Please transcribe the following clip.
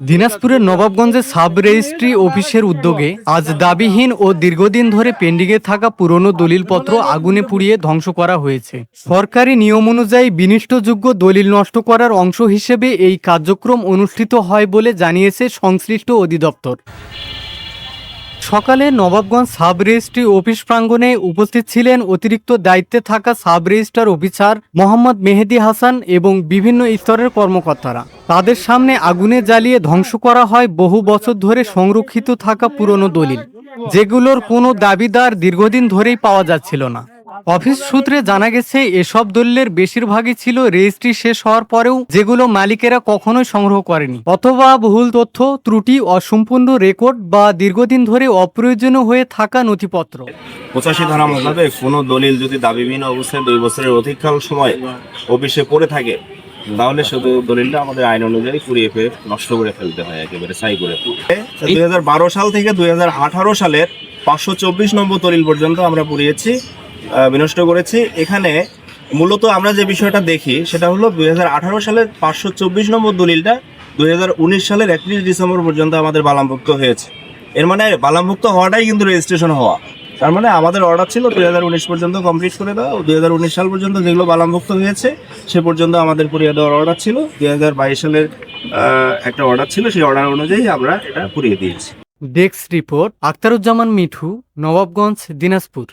দিনাজপুরের নবাবগঞ্জে sub registry অফিসের উদ্যোগে আজ দাবিহীন ও দীর্ঘদিন ধরে পেন্ডিংয়ে থাকা পুরনো দলিলপত্র আগুনে পুড়িয়ে ধ্বংস করা হয়েছে। সরকারি নিয়ম অনুযায়ী বিনিষ্টযোগ্য দলিল নষ্ট করার অংশ হিসেবে এই কার্যক্রম অনুষ্ঠিত হয় বলে জানিয়েছে সংশ্লিষ্ট অধিদপ্তর। সকালে নবাবগঞ্জ সাব রেজিস্ট্রি অফিস প্রাঙ্গণে উপস্থিত ছিলেন অতিরিক্ত দায়িত্বে থাকা sub registrar officer Mohammad Mehedi Hasan এবং বিভিন্ন স্তরের কর্মকর্তারা। তাদের সামনে আগুনে জ্বালিয়ে ধ্বংস করা হয় বহু বছর ধরে সংরক্ষিত থাকা পুরনো দলিল, যেগুলোর কোনো দাবিদার দীর্ঘদিন ধরেই পাওয়া যাচ্ছিল না। অফিস সূত্রে জানা গেছে, এসব দলিলের বেশিরভাগই ছিল রেজিস্ট্রি শেষ হওয়ার পরেও যেগুলো মালিকেরা কখনোই সংগ্রহ করেনি। অথবা ভুল তথ্য, ত্রুটি, অসম্পূর্ণ রেকর্ড বা দীর্ঘদিন ধরে অপ্রয়োজনীয় হয়ে থাকা নথিপত্র। পঁচাশি ধারা মোতাবেক কোনো দলিল যদি দাবিহীন অবস্থায় দুই বছরের অধিককাল সময় অফিসে পড়ে থাকে, তাহলে শুধু দলিলটা আমাদের আইন অনুযায়ী পুড়িয়ে ফেলে, নষ্ট করে ফেলতে হয়, একেবারে সাই করে দুই হাজার বারো সাল থেকে দুই হাজার আঠারো সালের পাঁচশো চব্বিশ নম্বর দলিল পর্যন্ত আমরা পুড়িয়েছি। বিনষ্ট করেছি। এখানে মূলত আমরা যে বিষয়টা দেখি, সেটা হলো দুই হাজার আঠারো সালের পাঁচশো চব্বিশ নম্বর দলিলটা, দুই হাজার উনিশ সালের একত্রিশ ডিসেম্বর পর্যন্ত আমাদের বালামভুক্ত হয়েছে। এর মানে বালামভুক্ত হওয়াটাই কিন্তু রেজিস্ট্রেশন হওয়া। তার মানে আমাদের অর্ডার ছিল দুই হাজার উনিশ পর্যন্ত কমপ্লিট করে দেওয়া দুই হাজার উনিশ সাল পর্যন্ত যেগুলো বালামভুক্ত হয়েছে, সে পর্যন্ত আমাদের পুড়িয়ে দেওয়ার অর্ডার ছিল। দুই হাজার বাইশ সালের একটা অর্ডার ছিল, সেই অর্ডার অনুযায়ী আমরা এটা পুড়িয়ে দিয়েছি। Desk report Akhtaruzzaman Mithu Nawabganj Dinajpur